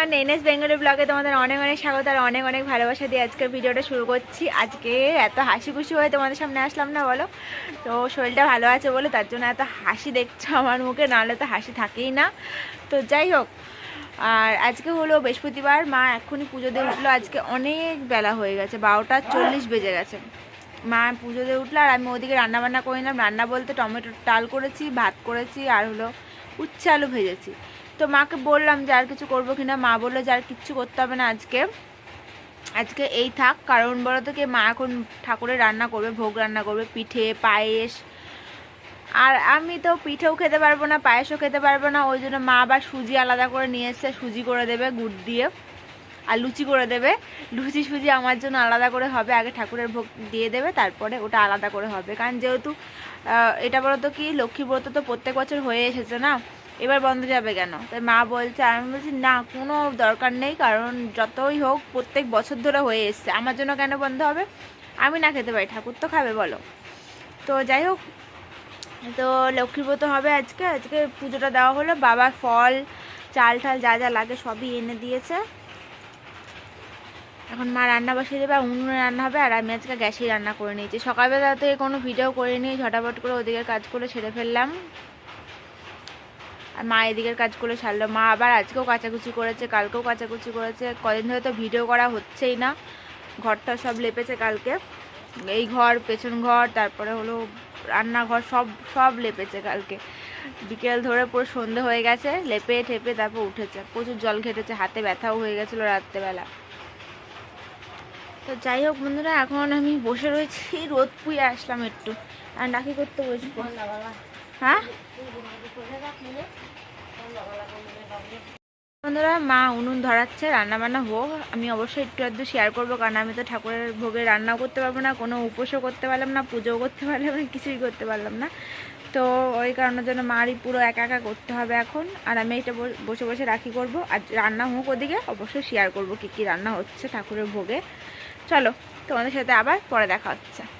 NS Bengali ব্লগে তোমাদের অনেক অনেক স্বাগত আর অনেক অনেক ভালোবাসা দিয়ে আজকে ভিডিওটা শুরু করছি। আজকে এত হাসি খুশি হয়ে তোমাদের সামনে আসলাম না বলো? তো শরীরটা ভালো আছে বলে তার জন্য এত হাসি দেখছ আমার মুখে, নাহলে তো হাসি থাকেই না। তো যাই হোক, আর আজকে হলো বৃহস্পতিবার, মা এক্ষুনি পুজো দিয়ে উঠল। আজকে অনেক বেলা হয়ে গেছে, বারোটা চল্লিশ বেজে গেছে। মা পুজো দিয়ে উঠল আর আমি ওদিকে রান্না বান্না করে নিলাম রান্না বলতে টমেটোর ডাল করেছি, ভাত করেছি আর হলো উচ্ছে আলু ভেজেছি। তো মাকে বললাম যে আর কিছু করব কিনা। মা বলল যে আর কিচ্ছু করতে হবে না আজকে। আজকে এই থাক, কারণ বলো তো মা এখন ঠাকুরের রান্না করবে, ভোগ রান্না করবে, পিঠে, পায়েস। আর আমি তো পিঠেও খেতে পারব না, পায়েসও খেতে পারব না, ওই জন্য মা আবার সুজি আলাদা করে নিয়ে এসছে, সুজি করে দেবে, গুড় দিয়ে, আর লুচি করে দেবে। লুচি সুজি আমার জন্য আলাদা করে হবে, আগে ঠাকুরের ভোগ দিয়ে দেবে, তারপরে ওটা আলাদা করে হবে। কারণ যেহেতু এটা বলতো কি, লক্ষ্মী ব্রত তো প্রত্যেক বছর হয়ে এসেছে না? এবার বন্ধ যাবে কেন? তাই মা বলছে, আমি বলছি, না, কোনো দরকার নেই, কারণ যতই হোক প্রত্যেক বছর ধরে হয়ে এসছে। আমার জন্য কেন বন্ধ হবে? আমি না খেতে পারি। ঠাকুর তো খাবে, বলো। তো যাই হোক, তো লক্ষ্মী ব্রত হবে আজকে। আজকে পুজোটা দেওয়া হলো। বাবার ফল, চাল ঠাল যা যা লাগে সবই এনে দিয়েছে। এখন মা রান্না বসিয়ে দেবে, আর উনুনে রান্না হবে। আর আমি আজকে গ্যাসেই রান্না করে নিয়েছি। সকালবেলা থেকে কোনো ভিডিও করে নিয়ে ঝটাপট করে ওদিকের কাজ করে সেরে ফেললাম। আর মা এদিকের কাজ করে সারলো। মা আবার আজকেও কাচাকুচি করেছে কালকেও কাচাকুচি করেছে। কদিন ধরে তো ভিডিও করা হচ্ছেই না। ঘরটা সব লেপেছে কালকে। এই ঘর পেছন ঘর তারপরে হলো রান্নাঘর সব সব লেপেছে কালকে। বিকেল ধরে পুরো সন্ধে হয়ে গেছে লেপে ঠেপে তারপর উঠেছে। প্রচুর জল ঘেটেছে হাতে ব্যথাও হয়ে গেছিল রাত্রেবেলা। তো যাই হোক বন্ধুরা এখন আমি বসে রয়েছি রোদ পুয়ে আসলাম একটু। আর ডাকি করতে বসবো? হ্যাঁ? বন্ধুরা, মা উনুন ধরাচ্ছে রান্না বান্না হোক, আমি অবশ্যই একটু আধটু শেয়ার করব, কারণ আমি তো ঠাকুরের ভোগে রান্নাও করতে পারব না, কোনো উপোসও করতে পারলাম না, পুজোও করতে পারলাম না, কিছুই করতে পারলাম না। তো ওই কারণের জন্য মারই পুরো একা একা করতে হবে এখন, আর আমি এটা বস- বসে বসে রাখি করব, আর রান্না হোক ওদিকে, অবশ্যই শেয়ার করব কী কী রান্না হচ্ছে ঠাকুরের ভোগে। চলো, তোমাদের সাথে আবার পরে দেখা হচ্ছে।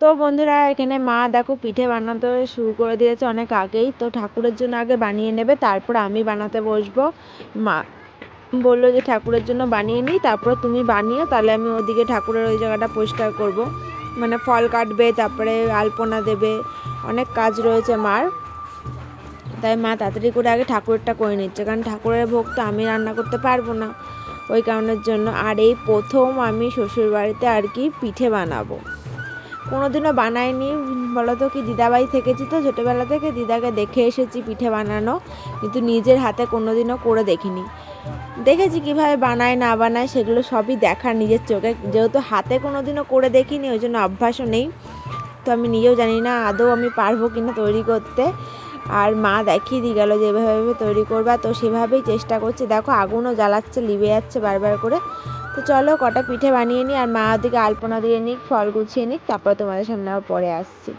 তো বন্ধুরা, এখানে মা দেখো পিঠে বানাতে শুরু করে দিয়েছে অনেক আগেই। তো ঠাকুরের জন্য আগে বানিয়ে নেবে, তারপর আমি বানাতে বসবো। মা বলল যে ঠাকুরের জন্য বানিয়ে নিই, তারপরে তুমি বানিও, তাহলে আমি ওদিকে ঠাকুরের ওই জায়গাটা পরিষ্কার করব। মানে ফল কাটবে, তারপরে আলপনা দেবে, অনেক কাজ রয়েছে মার। তাই মা তাড়াতাড়ি করে আগে ঠাকুরেরটা করে নিচ্ছে, কারণ ঠাকুরের ভোগ তো আমি রান্না করতে পারব না। ওই কারণের জন্য আর এই প্রথম আমি শ্বশুর বাড়িতে আর কি পিঠে বানাবো। কোনোদিনও বানাইনি। বলো তো কি দিদাবাড়ি থেকেছি তো ছোটোবেলা থেকে, দিদাকে দেখে এসেছি পিঠে বানানো, কিন্তু নিজের হাতে কোনোদিনও করে দেখিনি। দেখেছি কীভাবে বানায়, না বানায়, সেগুলো সবই দেখার নিজের চোখে। যেহেতু হাতে কোনোদিনও করে দেখিনি, ওই জন্য অভ্যাসও নেই। তো আমি নিজেও জানি না আদৌ আমি পারব কিনা তৈরি করতে। আর মা দেখিয়ে দিয়ে গেলো যে, এভাবে তৈরি করবা। তো সেভাবেই চেষ্টা করছে। দেখো, আগুনও জ্বালাচ্ছে, লিবে যাচ্ছে বারবার করে। তো চলো কটা পিঠে বানিয়ে নিই আর মা ওদিকে আলপনা দিয়ে নিক, ফল গুছিয়ে নিক, তারপর তোমাদের সামনে আবার পরে আসছি।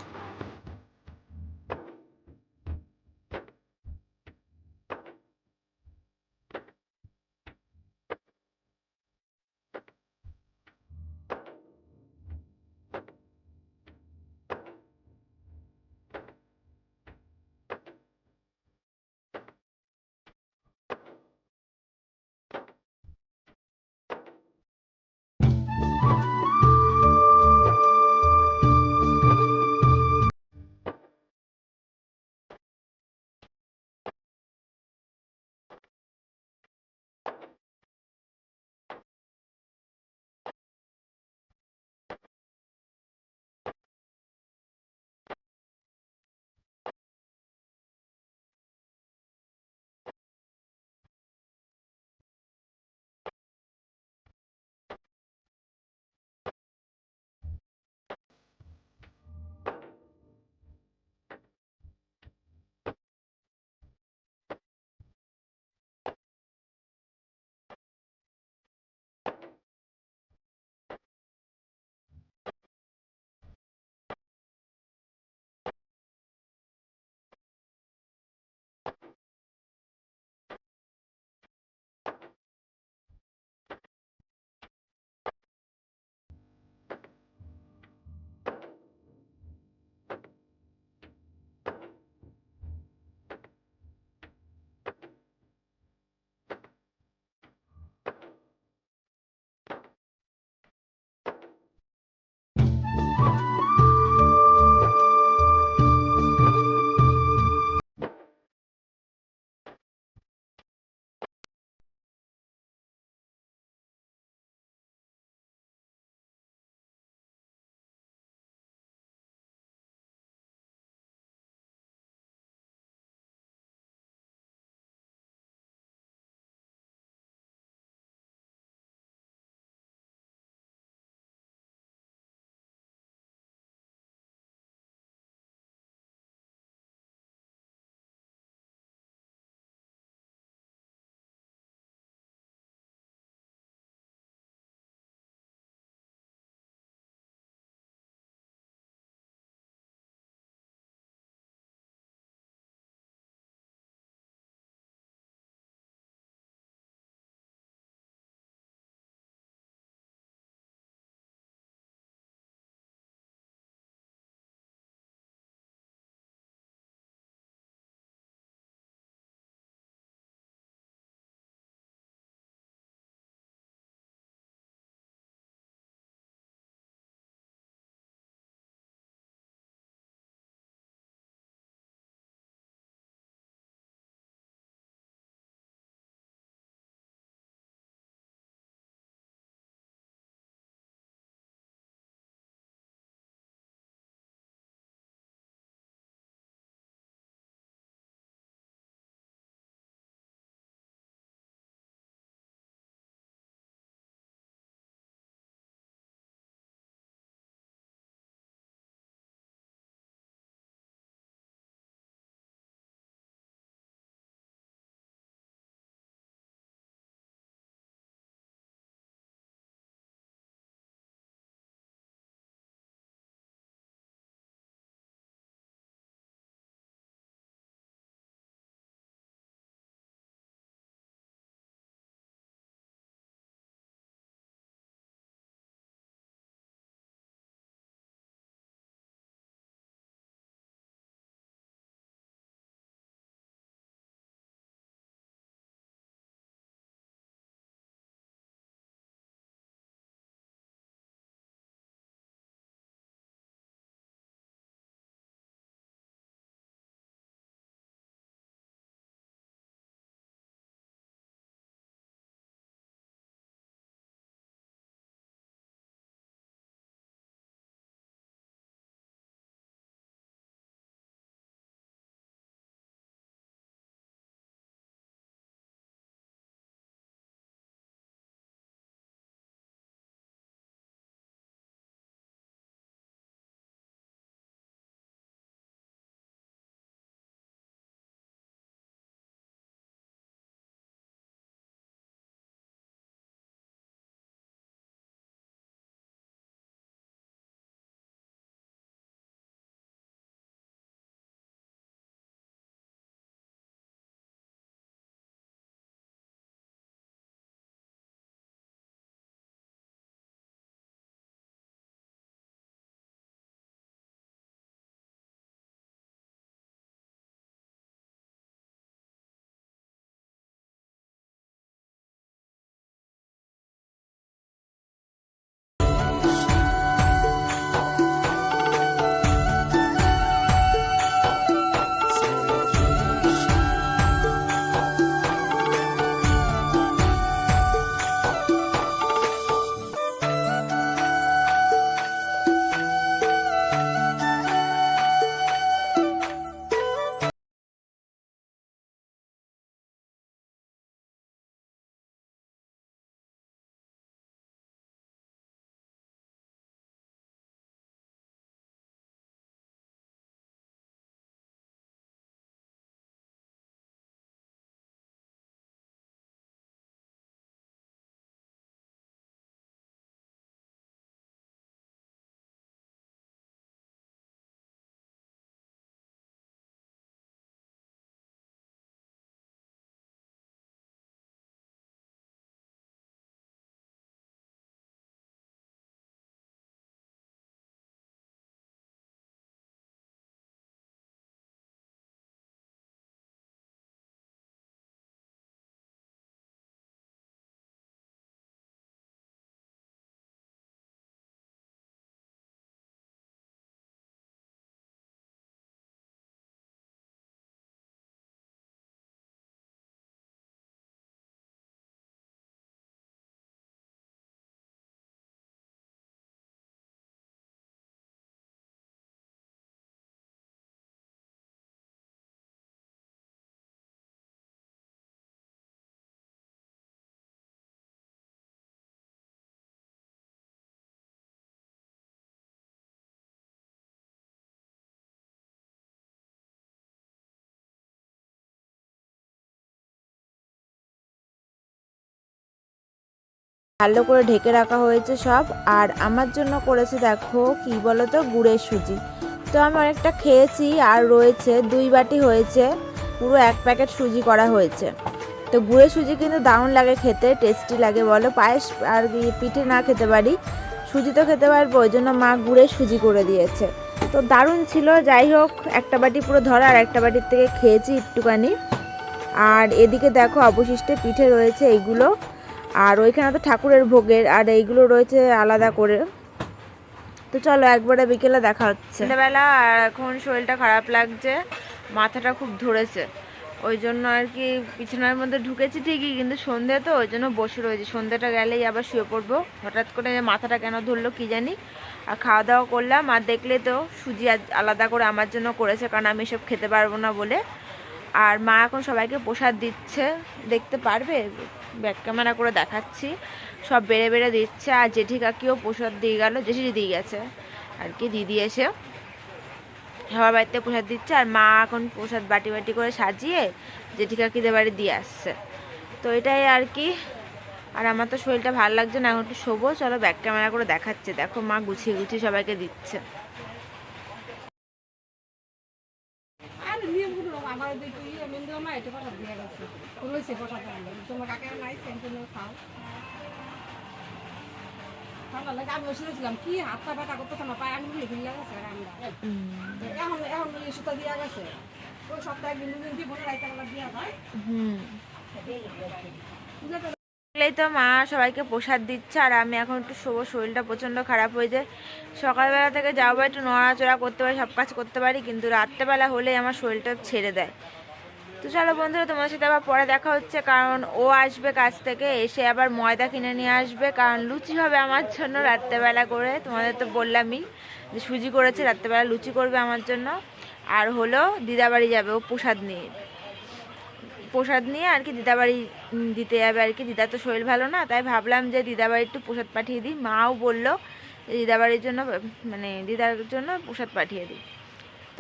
ভালো করে ঢেকে রাখা হয়েছে সব। আর আমার জন্য করেছে দেখো, কি বলো তো গুড়ের সুজি। তো আমি অনেকটা খেয়েছি আর রয়েছে, দুই বাটি হয়েছে। পুরো এক প্যাকেট সুজি করা হয়েছে। তো গুড়ের সুজি কিন্তু দারুণ লাগে খেতে, টেস্টি লাগে বলো। পায়েস আর পিঠে না খেতে পারি, সুজি তো খেতে পারব, ওই জন্য মা গুড়ের সুজি করে দিয়েছে। তো দারুণ ছিল, যাই হোক, একটা বাটি পুরো ধরা আর একটা বাটির থেকে খেয়েছি একটুখানি। আর এদিকে দেখো, অবশিষ্টে পিঠে রয়েছে এইগুলো আর ওইখানে তো ঠাকুরের ভোগের, আর এইগুলো রয়েছে আলাদা করে। তো চলো একবারে বিকেলে দেখা হচ্ছে। সন্ধ্যাবেলা আর এখন শরীরটা খারাপ লাগছে, মাথাটা খুব ধরেছে। ওই জন্য আর কি বিছানার মধ্যে ঢুকেছি ঠিকই, কিন্তু সন্ধে তো, ওই জন্য বসে রয়েছি। সন্ধ্যেটা গেলেই আবার শুয়ে পড়ব। হঠাৎ করে মাথাটা কেন ধরলো কি জানি? আর খাওয়া দাওয়া করলাম, আর দেখলে তো সুজি আলাদা করে আমার জন্য করেছে, কারণ আমি এসব খেতে পারব না বলে। আর মা এখন সবাইকে প্রসাদ দিচ্ছে, দেখতে পারবে? ব্যাক ক্যামেরা করে দেখাচ্ছি। সব বেড়ে বেড়ে দিচ্ছে। আর জেঠি কাকিও প্রসাদ দিয়ে গেল। জেঠি দিয়ে গেছে। আর কি, দিদি এসে সবার বাড়িতে প্রসাদ দিচ্ছে। আর মা এখন প্রসাদ বাটি বাটি করে সাজিয়ে জেঠি কাকিদের বাড়ি দিয়ে আসছে। তো এটাই আর কি। আর আমার তো শরীরটা ভালো লাগছে না, এখন একটু শোবো। চলো ব্যাক ক্যামেরা করে দেখাচ্ছে। দেখো মা গুছিয়ে গুছিয়ে সবাইকে দিচ্ছে। আমার দেখি মেন্দু আমার এটা কথা দিয়ে গেছে রয়েছে কথা তোমার কাকে নাই সেন্টেন খাও। ভালো লাগে আমি শুনেছিলাম কি হাতটা ব্যথা করতে না পায়ে আঙুলি ভিড়ে গেছে আমরা এখন এখন সুতা দিয়া গেছে। ওই সপ্তাহে একদিন দুদিন বলে রাইতে বেলা দিয়া যায়? হুম। তো? এই তো মা সবাইকে প্রসাদ দিচ্ছে আর আমি এখন একটু শোবো শরীরটা প্রচণ্ড খারাপ হয়ে যায়। সকালবেলা থেকে যাও বা একটু নড়াচড়া করতে পারি সব কাজ করতে পারি কিন্তু রাত্রেবেলা হলেই আমার শরীরটা ছেড়ে দেয়। তো চলো বন্ধুরা তোমার সাথে আবার পরে দেখা হচ্ছে, কারণ ও আসবে কাজ থেকে, এসে আবার ময়দা কিনে নিয়ে আসবে, কারণ লুচি হবে আমার জন্য রাত্রেবেলা করে, তোমাদের তো বললামই যে সুজি করেছে, রাত্রেবেলা লুচি করবে আমার জন্য। আর হলো দিদাবাড়ি যাবে, ও প্রসাদ নিয়ে। প্রসাদ নিয়ে আর কি দিদাবাড়ি দিতে যাবে আর কি। দিদা তো শরীর ভালো না, তাই ভাবলাম যে দিদাবাড়ি একটু প্রসাদ পাঠিয়ে দিই। মাও বলল দিদাবাড়ির জন্য মানে দিদার জন্য প্রসাদ পাঠিয়ে দিই।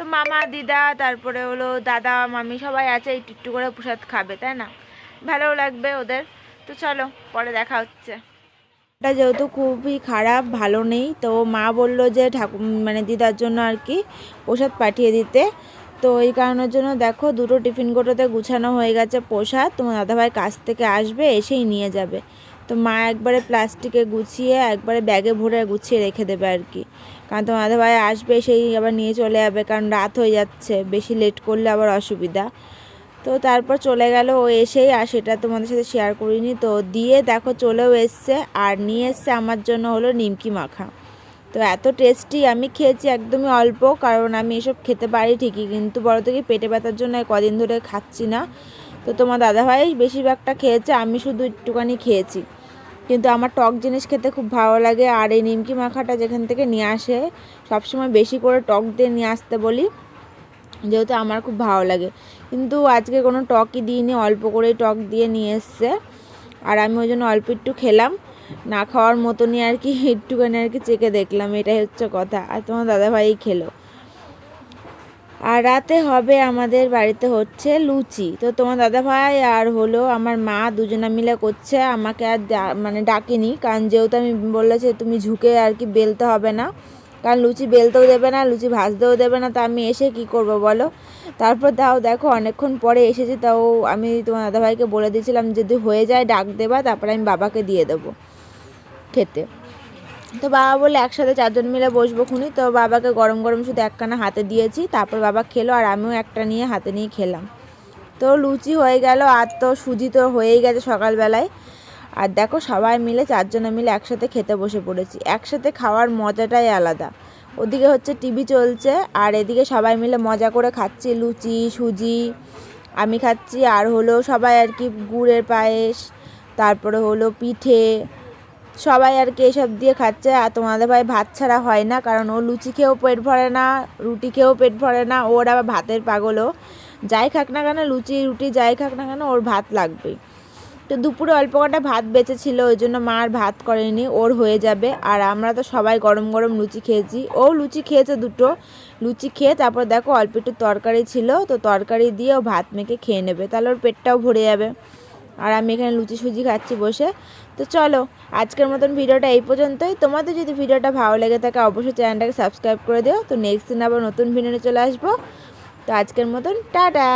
তো মামা, দিদা, তারপরে হলো দাদা, মামি সবাই আছে, একটু একটু করে প্রসাদ খাবে, তাই না? ভালোও লাগবে ওদের। তো চলো, পরে দেখা হচ্ছে। এটা যেহেতু খুবই খারাপ, ভালো নেই, তো মা বলল যে ঠাকুর মানে দিদার জন্য আর কি প্রসাদ পাঠিয়ে দিতে। তো এই কারণের জন্য দেখো, দুটো টিফিন কোটোতে গুছানো হয়ে গেছে প্রসাদ। তোমার দাদাভাই কাছ থেকে আসবে, এসেই নিয়ে যাবে। তো মা একবারে প্লাস্টিকে গুছিয়ে, একবারে ব্যাগে ভরে গুছিয়ে রেখে দেবে আর কি। কারণ তোমার ভাই আসবে, সেই আবার নিয়ে চলে যাবে, কারণ রাত হয়ে যাচ্ছে, বেশি লেট করলে আবার অসুবিধা। তো তারপর চলে গেল ও এসেই, আর সেটা তোমাদের সাথে শেয়ার করিনি। তো দিয়ে দেখো চলেও এসছে, আর নিয়ে এসছে আমার জন্য হলো নিমকি মাখা। তো এত টেস্টি আমি খেয়েছি একদমই অল্প, কারণ আমি এসব খেতে পারি ঠিকই, কিন্তু বড় থেকে পেটে ব্যথার জন্য কদিন ধরে খাচ্ছি না। তো তোমার দাদাভাই বেশিরভাগটা খেয়েছে, আমি শুধু একটুখানি খেয়েছি। কিন্তু আমার টক জিনিস খেতে খুব ভালো লাগে, আর এই নিমকি মাখাটা যেখান থেকে নিয়ে আসে, সবসময় বেশি করে টক দিয়ে নিয়ে আসতে বলি, যেহেতু আমার খুব ভালো লাগে। কিন্তু আজকে কোনো টকই দিইনি, অল্প করেই টক দিয়ে নিয়ে এসছে, আর আমি ওই জন্য অল্প একটু খেলাম, না খাওয়ার মতনই আর কি, একটুখানি আর কি চেকে দেখলাম, এটাই হচ্ছে কথা। আর তোমার দাদাভাই খেলো। আর রাতে হবে আমাদের বাড়িতে হচ্ছে লুচি। তো তোমার দাদাভাই আর হলো আমার মা দুজনা মিলে করছে, আমাকে আর মানে ডাকেনি। কারণ যেহেতু আমি বললেছে তুমি ঝুঁকে আর কি বেলতে হবে না। কারণ লুচি বেলতেও দেবে না, লুচি ভাজতেও দেবে না। তা আমি এসে কি করব বলো? তারপর তাও দেখো অনেকক্ষণ পরে এসেছি, তাও আমি তোমার দাদাভাইকে বলে দিয়েছিলাম যদি হয়ে যায় ডাক দেবা, তারপরে আমি বাবাকে দিয়ে দেবো খেতে। তো বাবা বলে একসাথে চারজন মিলে বসবো খুনি। তো বাবাকে গরম গরম শুধু একখানা হাতে দিয়েছি, তারপর বাবা খেলো আর আমিও একটা নিয়ে হাতে নিয়ে খেলাম। তো লুচি হয়ে গেল, আর তো সুজি তো হয়েই গেছে সকালবেলায়। আর দেখো, সবাই মিলে চারজনে মিলে একসাথে খেতে বসে পড়েছি। একসাথে খাওয়ার মজাটাই আলাদা। ওদিকে হচ্ছে টিভি চলছে, আর এদিকে সবাই মিলে মজা করে খাচ্ছি, লুচি, সুজি আমি খাচ্ছি। আর হলো সবাই আর কি, গুড়ের পায়েস, তারপরে হলো পিঠে সবাই আর কি এসব দিয়ে খাচ্ছে, আর তোমাদের ভাই ভাত ছাড়া হয় না, কারণ ও লুচি খেয়েও পেট ভরে না, রুটি খেয়েও পেট ভরে না, ওর আবার ভাতের পাগলও। যাই খাক না কেন, লুচি, রুটি যাই খাক না কেন, ওর ভাত লাগবেই। তো দুপুরে অল্প কটা ভাত বেঁচে ছিল ওই জন্য মা আর ভাত করেনি, ওর হয়ে যাবে। আর আমরা তো সবাই গরম গরম লুচি খেয়েছি। ও লুচি খেয়েছে দুটো। লুচি খেয়ে তারপর দেখো অল্প একটু তরকারি ছিল, তো তরকারি দিয়ে ও ভাত মেখে খেয়ে নেবে। তাহলে ওর পেটটাও ভরে যাবে। আর আমি এখানে লুচি সুজি খাচ্ছি বসে। তো চলো, আজকের মতন ভিডিওটা এই পর্যন্তই। তোমাদের যদি ভিডিওটা ভালো লেগে থাকে, অবশ্যই চ্যানেলটাকে সাবস্ক্রাইব করে দিও। তো নেক্সট দিন আবার নতুন ভিডিও চলে আসব। তো আজকের মতন, টাটা!